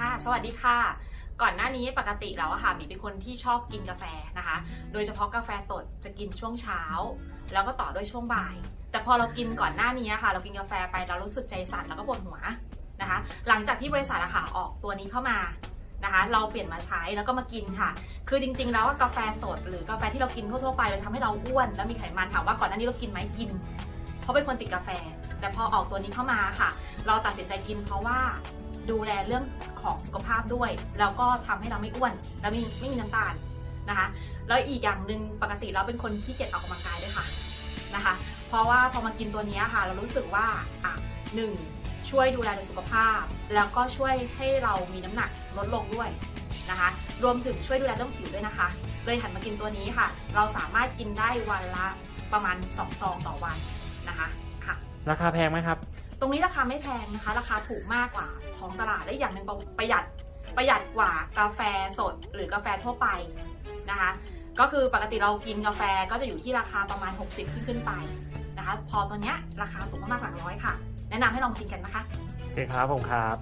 ค่ะ สวัสดีค่ะ ก่อนหน้านี้ปกติแล้วอะค่ะมีเป็นคนที่ชอบกินกาแฟนะคะ โดยเฉพาะกาแฟสดจะกินช่วงเช้า แล้วก็ต่อด้วยช่วงบ่าย แต่พอเรากินก่อนหน้านี้ค่ะ เรากินกาแฟไปเรารู้สึกใจสั่นแล้วก็ปวดหัวนะคะ หลังจากที่บริษัทอะค่ะออกตัวนี้เข้ามานะคะ เราเปลี่ยนมาใช้แล้วก็มากินค่ะ คือจริง ๆ แล้วกาแฟสด หรือกาแฟที่เรากินทั่วๆไปมันทำให้เราอ้วนแล้วมีไขมันถามว่าก่อนหน้านี้เรากินไหมกิน เพราะเป็นคนติดกาแฟ แต่พอออกตัวนี้เข้ามาค่ะ เราตัดสินใจกินเพราะว่าดูแลเรื่องของสุขภาพด้วย แล้วก็ทำให้เราไม่อ้วน แล้วไม่ไม่มีน้ำตาลนะคะ แล้วอีกอย่างหนึ่งปกติเราเป็นคนขี้เกียจออกกำลังกายด้วยค่ะนะคะ เพราะว่าพอมากินตัวนี้ค่ะ เรารู้สึกว่าอะหนึ่งช่วยดูแลในสุขภาพ แล้วก็ช่วยให้เรามีน้ำหนักลดลงด้วยนะคะ รวมถึงช่วยดูแลเรื่องผิวด้วยนะคะ เลยหันมากินตัวนี้ค่ะ เราสามารถกินได้วันละประมาณ2ซองต่อวันนะคะ ราคาแพงไหมครับ ตรงนี้ราคาไม่แพงนะคะ ราคาถูกมากกว่าท้องตลาดและอีกอย่างหนึ่งประหยัดประหยัดกว่ากาแฟสดหรือกาแฟทั่วไปนะคะ ก็คือปกติเรากินกาแฟก็จะอยู่ที่ราคาประมาณ 60 ขึ้นขึ้นไปนะคะ พอตัวเนี้ยราคาสูงมากๆหลักร้อยค่ะ แนะนำให้ลองกินกันนะคะโอเคครับผมครับ